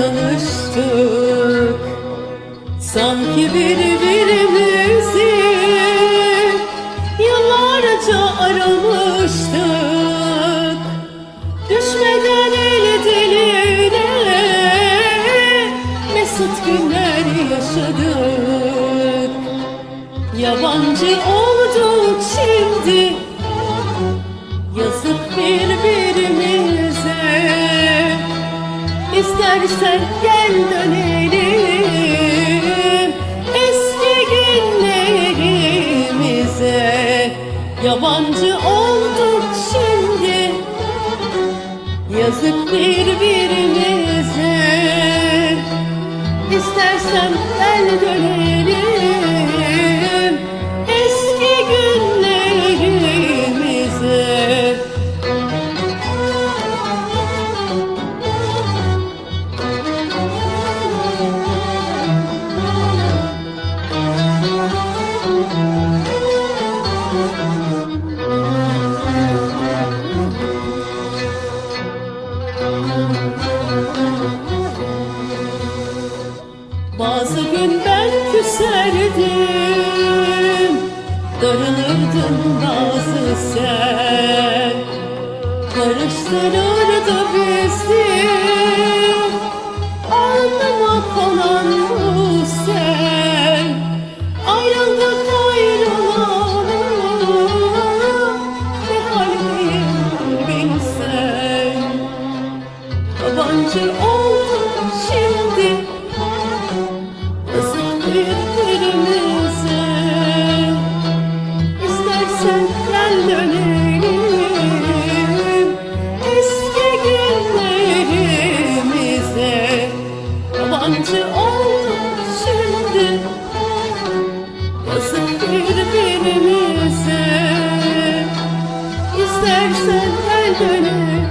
alıştık Sanki birbirimizi Yıllarca aramıştık. Düşmeden el diline Mesut günler yaşadık. Yabancı olduk şimdi. Yazık birbirimize İstersen gel dönelim. Eski günlerimize Yabancı olduk şimdi. Yazık birbirimize. İstersen gel dönelim Bazı gün ben küserdim Darılırdın bazı sen. Karıştırırdı bizi Alnıma konan bu sen. Ayrıldık ayrılalı Ne haldeyim bilsen. Yabancı Sancı oldu şimdi Yazık birbirimize İstersen her dönem